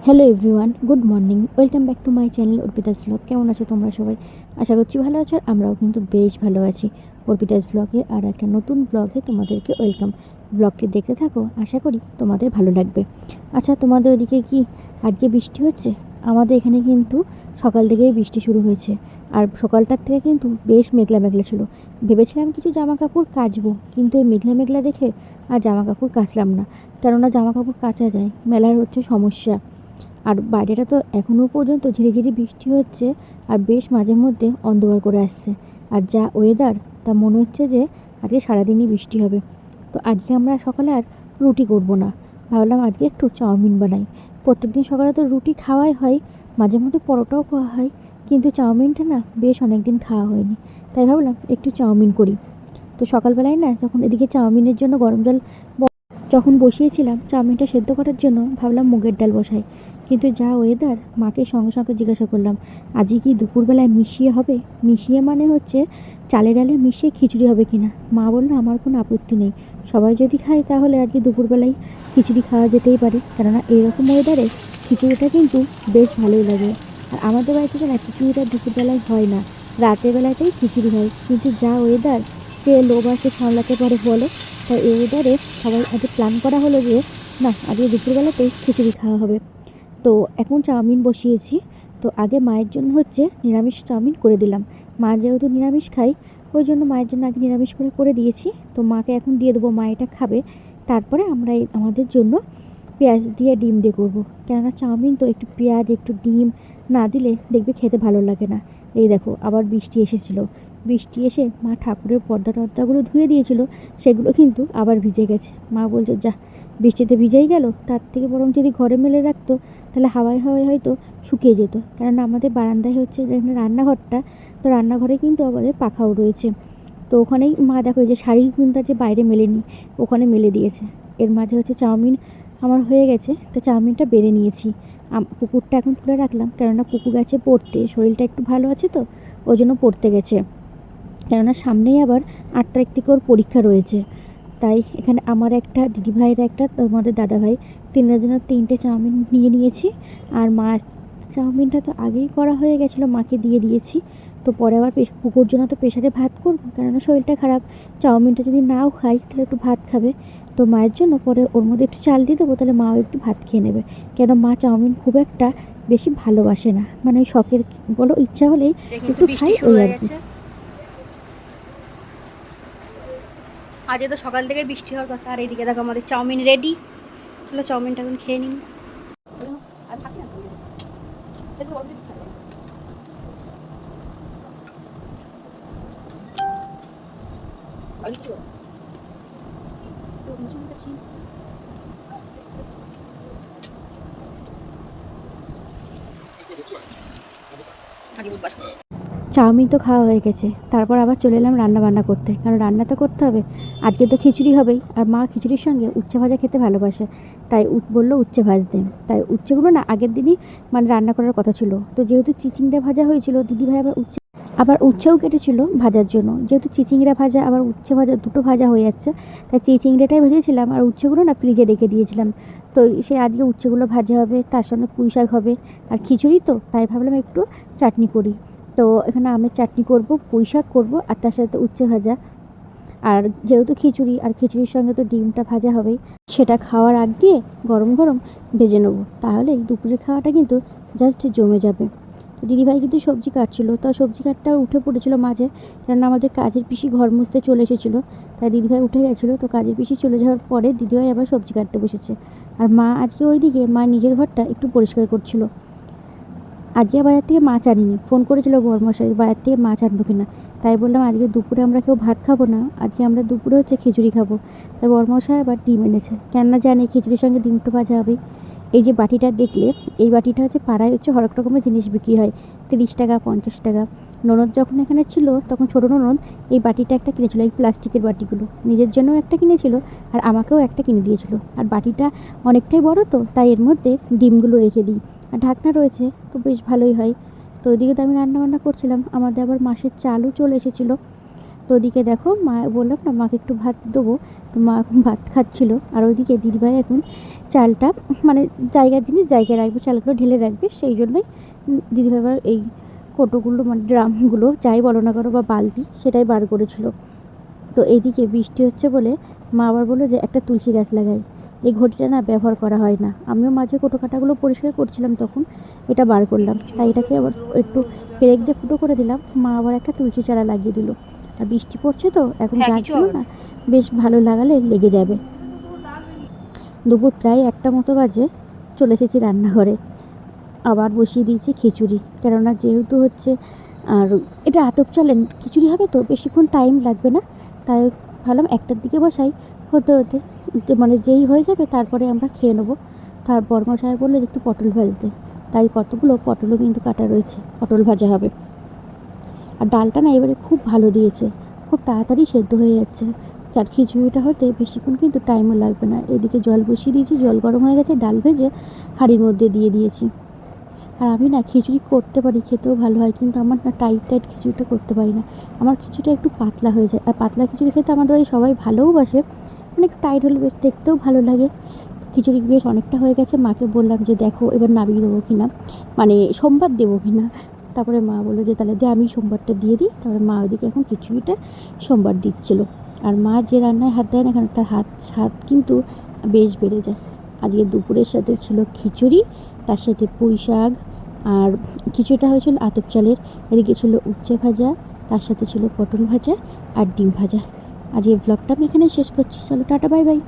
Hello everyone good morning welcome back to my channel Arpita's blog কেমন আছো তোমরা সবাই? আশা করছি ভালো আছো আর আমরাও কিন্তু বেশ ভালো আছি। অর্পিতাস ব্লগে আর একটা নতুন ব্লগে তোমাদেরকে ওয়েলকাম ব্লগটি দেখতে থাকো, আশা করি তোমাদের ভালো লাগবে। আচ্ছা তোমাদের ওদিকে কি আজকে বৃষ্টি হচ্ছে? আমাদের এখানে কিন্তু সকাল থেকেই বৃষ্টি শুরু হয়েছে। আর সকালটার থেকে কিন্তু বেশ মেঘলা মেঘলা ছিল। ভেবেছিলাম কিছু জামা কাপড় কাচবো, কিন্তু এই মেঘলা মেঘলা দেখে আর জামা কাপড় কাচলাম না। কেননা জামা কাপড় কাচা যায়, মেলার হচ্ছে সমস্যা। আর বাইরেটা তো এখনও পর্যন্ত ঝিরিঝিরি বৃষ্টি হচ্ছে আর বেশ মাঝে মধ্যে অন্ধকার করে আসছে। আর যা ওয়েদার তা মনে হচ্ছে যে আজকে সারাদিনই বৃষ্টি হবে। তো আজকে আমরা সকালে আর রুটি করব না। ভাবলাম আজকে একটু চাউমিন বানাই। প্রত্যেকদিন সকালে তো রুটি খাওয়াই হয়, মাঝে মধ্যে পরোটাও খাওয়া হয়, কিন্তু চাউমিনটা না বেশ অনেক দিন খাওয়া হয়নি। তাই ভাবলাম একটু চাউমিন করি। তো সকালবেলায় না যখন এদিকে চাউমিনের জন্য গরম জল যখন বসিয়েছিলাম, চাউমিনটা সেদ্ধ করার জন্য ভাবলাম মুগের ডাল বসাই। কিন্তু যা ওয়েদার মাকে সঙ্গে সঙ্গে জিজ্ঞাসা করলাম আজকে কি দুপুরবেলায় মিশিয়ে হবে? মিশিয়ে মানে হচ্ছে চালে ডালে মিশিয়ে খিচুড়ি হবে কি না মা বলল, আমার কোনো আপত্তি নেই। সবাই যদি খায় তাহলে আজকে দুপুরবেলায় খিচুড়ি খাওয়া যেতেই পারে। কেননা এইরকম ওয়েদারে খিচুড়িটা কিন্তু বেশ ভালোই লাগে। আর আমাদের বাড়িতে না, খিচুড়িটা দুপুরবেলায় হয় না। রাতের বেলাতেই খিচুড়ি হয়। কিন্তু যা ওয়েদার সে লোভ আছে সামলাতে পারে বলো। তাই এই ওয়েদারে সবাই আজকে প্ল্যান করা হলো যে, না, আজকে দুপুরবেলাতেই খিচুড়ি খাওয়া হবে। তো এখন চাউমিন বসিয়েছি। তো আগে মায়ের জন্য হচ্ছে নিরামিষ চাউমিন করে দিলাম। মা যেহেতু নিরামিষ খাই ওই জন্য মায়ের জন্য আগে নিরামিষ করে করে দিয়েছি। তো মাকে এখন দিয়ে দেবো, মা এটা খাবে। তারপরে আমরা আমাদের জন্য পেঁয়াজ দিয়ে ডিম দিয়ে করব। কেননা চাউমিন তো একটু পেঁয়াজ, একটু ডিম না দিলে দেখবে খেতে ভালো লাগে না। এই দেখো, আবার বৃষ্টি এসেছিল। বৃষ্টি এসে মা ঠাকুরের পর্দা টর্দাগুলো ধুয়ে দিয়েছিল, সেগুলো কিন্তু আবার ভিজে গেছে। মা বলছে, যা, বৃষ্টিতে ভিজেই গেল, তার থেকে বরং যদি ঘরে মেলে রাখতো, তাহলে হাওয়ায় হাওয়ায় হয়তো শুকিয়ে যেত। কেননা আমাদের বারান্দায় হচ্ছে রান্নাঘরটা, তো রান্নাঘরে কিন্তু আমাদের পাখাও রয়েছে। তো ওখানেই মা দেখো যে শাড়ি কিন্তু যে বাইরে মেলেনি, ওখানে মেলে দিয়েছে। এর মাঝে হচ্ছে চাউমিন আমার হয়ে গেছে, তো চাউমিনটা বেড়ে নিয়েছি। পুকুরটা এখন তুলে রাখলাম, কেননা পুকুর গেছে পড়তে, শরীরটা একটু ভালো আছে তো, ওই জন্য পড়তে গেছে। কেননা সামনেই আবার আট তারিখ থেকে ওর পরীক্ষা রয়েছে। তাই এখানে আমার একটা দিদিভাইয়ের একটা তোমাদের দাদাভাই তিনের জন্য তিনটে চাউমিন নিয়ে নিয়েছি। আর মা চাউমিনটা তো আগেই করা হয়ে গেছিল মাকে দিয়ে দিয়েছি। তো পরে আবার পুকুর জন্য তো প্রেশারে ভাত করব কেননা শরীরটা খারাপ। চাউমিনটা যদি নাও খাই তাহলে একটু ভাত খাবে। তো মায়ের জন্য পরে ওর মধ্যে একটু চাল দিয়ে দেবো তাহলে মাও একটু ভাত খেয়ে নেবে। কেন মা চাউমিন খুব একটা বেশি ভালোবাসে না। মানে শখের বলো ইচ্ছা হলেই একটু খাই ওই আর কি। আজকে তো সকাল থেকে বৃষ্টি হওয়ার কথা। আর এইদিকে দেখো আমাদের চাউমিন রেডি চলো চাউমিনটা এখন খেয়ে নিন আগে বুধবার। চাউমিন তো খাওয়া হয়ে গেছে। তারপর আবার চলে এলাম রান্না বান্না করতে। কারণ রান্না তো করতে হবে। আজকে তো খিচুড়ি হবেই। আর মা খিচুড়ির সঙ্গে উচ্ছে ভাজা খেতে ভালোবাসে। তাই বলল উচ্ছে ভাজতে। তাই উচ্ছেগুলো না আগের দিনই মানে রান্না করার কথা ছিল। তো যেহেতু চিচিংড়া ভাজা হয়েছিল, দিদিভাই আবার উচ্ছে আবার উচ্ছেও কেটেছিল ভাজার জন্য। যেহেতু চিচিংড়া ভাজা আবার উচ্ছে ভাজা দুটো ভাজা হয়ে যাচ্ছে, তাই চিচিংড়াটাই ভেজেছিলাম। আর উচ্ছেগুলো না ফ্রিজে রেখে দিয়েছিলাম। তো সে আজকে উচ্ছেগুলো ভাজা হবে, তার সঙ্গে পুঁই শাক হবে। আর খিচুড়ি তো, তাই ভাবলাম একটু চাটনি করি। তো এখানে আমের চাটনি করব, পুঁই শাক করব আর তার সাথে উচ্ছে ভাজা। আর যেহেতু খিচুড়ি, আর খিচুড়ির সঙ্গে তো ডিমটা ভাজা হবেই, সেটা খাওয়ার আগ দিয়ে গরম গরম ভেজে নেব। তাহলেই দুপুরের খাওয়াটা কিন্তু জাস্ট জমে যাবে। তো দিদিভাই কিন্তু সবজি কাটছিল, তা সবজি কাটটা উঠে পড়েছিল মাঝে, কেননা আমাদের কাজের পিসি ঘর মুছতে চলে এসেছিল। তাই দিদিভাই উঠে গেছিল, তো কাজের পিসি চলে যাওয়ার পরে দিদিভাই আবার সবজি কাটতে বসেছে। আর মা আজকে ওইদিকে, মা নিজের ঘরটা একটু পরিষ্কার করছিল। আজকে বাজার থেকে মাছ আনিনি ফোন করেছিল বরমশাই বাজার থেকে মাছ আনব কিনা। তাই বললাম, আজকে দুপুরে আমরা কেউ ভাত খাব না, আজকে আমরা দুপুরে হচ্ছে খিচুড়ি খাব। তাই বরমশাই আবার ডিম এনেছে। কেননা জানি খিচুড়ির সঙ্গে ডিমটা ভাজা হবে এই যে বাটিটা দেখলে, এই বাটিটা হচ্ছে পাড়ায় হচ্ছে হরেক রকমের জিনিস বিক্রি হয়, তিরিশ টাকা, পঞ্চাশ টাকা। ননদ যখন এখানে ছিল, তখন ছোটো ননদ এই বাটিটা একটা কিনেছিল, এই প্লাস্টিকের বাটিগুলো। নিজের জন্যও একটা কিনেছিল আর আমাকেও একটা কিনে দিয়েছিল। আর বাটিটা অনেকটাই বড় তো, তাই এর মধ্যে ডিমগুলো রেখে দিই। আর ঢাকনা রয়েছে, তো বেশ ভালোই হয়। তো ওইদিকে তো আমি রান্নাবান্না করছিলাম, আমাদের আবার মাসের চালও চলে এসেছিল। তো ওদিকে দেখো, মা বললাম না, মাকে একটু ভাত দেবো। তো মা এখন ভাত খাচ্ছিল। আর ওইদিকে দিদিভাই এখন চালটা মানে জায়গার জিনিস জায়গায় রাখবে, চালগুলো ঢেলে রাখবে। সেই জন্যই দিদিভাই আবার এই কোটোগুলো মানে ড্রামগুলো, যাই বলো না করো বা বালতি, সেটাই বার করেছিল। তো এইদিকে বৃষ্টি হচ্ছে বলে মা আবার বলল যে, একটা তুলসী গাছ লাগাই। এই ঘটিটা না ব্যবহার করা হয় না। আমিও মাঝে কোটো কাটাগুলো পরিষ্কার করছিলাম তখন এটা বার করলাম। তাই এটাকে আবার একটু পেরেক দিয়ে ফুটো করে দিলাম। মা আবার একটা তুলসী চারা লাগিয়ে দিল। আর বৃষ্টি পড়ছে তো এখন হ্যাঁ, গাছগুলো না বেশ ভালো লাগালে লেগে যাবে। দুপুর প্রায় একটা মতো বাজে চলে এসেছি রান্নাঘরে। আবার বসিয়ে দিয়েছি খিচুড়ি। কেননা যেহেতু হচ্ছে আর এটা আতপ চালেন খিচুড়ি হবে তো বেশিক্ষণ টাইম লাগবে না। তাই ভাবলাম একটার দিকে বসাই হতে হতে মানে যেই হয়ে যাবে তারপরে আমরা খেয়ে নেব। তারপর মশাই বলল যে একটু পটল ভাজতে। তাই কতগুলো পটলও কিন্তু কাটা রয়েছে, পটল ভাজা হবে। আর ডালটা না এবারে খুব ভালো দিয়েছে, খুব তাড়াতাড়ি সেদ্ধ হয়ে যাচ্ছে। আর খিচুড়িটা হতে বেশিক্ষণ কিন্তু টাইমও লাগবে না। এদিকে জল বসিয়ে দিয়েছি, জল গরম হয়ে গেছে, ডাল ভেজে হাঁড়ির মধ্যে দিয়ে দিয়েছি। আর আমি না খিচুড়ি করতে পারি, খেতেও ভালো হয়, কিন্তু আমার না টাইট টাইট খিচুড়িটা করতে পারি না। আমার খিচুড়িটা একটু পাতলা হয়ে যায়। আর পাতলা খিচুড়ি খেতে আমাদের বাড়ি সবাই ভালোওবাসে একটু টাইট হলে বেশ দেখতেও ভালো লাগে। খিচুড়ি বেশ অনেকটা হয়ে গেছে, মাকে বললাম যে, দেখো, এবার নামিয়ে দেবো কি না? মানে সোমবার দেবো কি না? তারপরে মা বলল যে, তাহলে দে, আমি সোমবারটা দিয়ে দিই। তারপরে মা ওদিকে এখন খিচুড়িটা সোমবার দিচ্ছিল। আর মা যে রান্নায় হাত দেয় না কেন, তার হাত, স্বাদ কিন্তু বেশ বেড়ে যায়। আজকে দুপুরের সাথে ছিল খিচুড়ি, তার সাথে পুঁই শাক, আর কিছুটা হয়েছিল আতপ চালের। এদিকে ছিল উচ্ছে ভাজা, তার সাথে ছিল পটল ভাজা আর ডিম ভাজা। আজকে ব্লগটা আমি এখানে শেষ করছি। চলো টাটা বাই বাই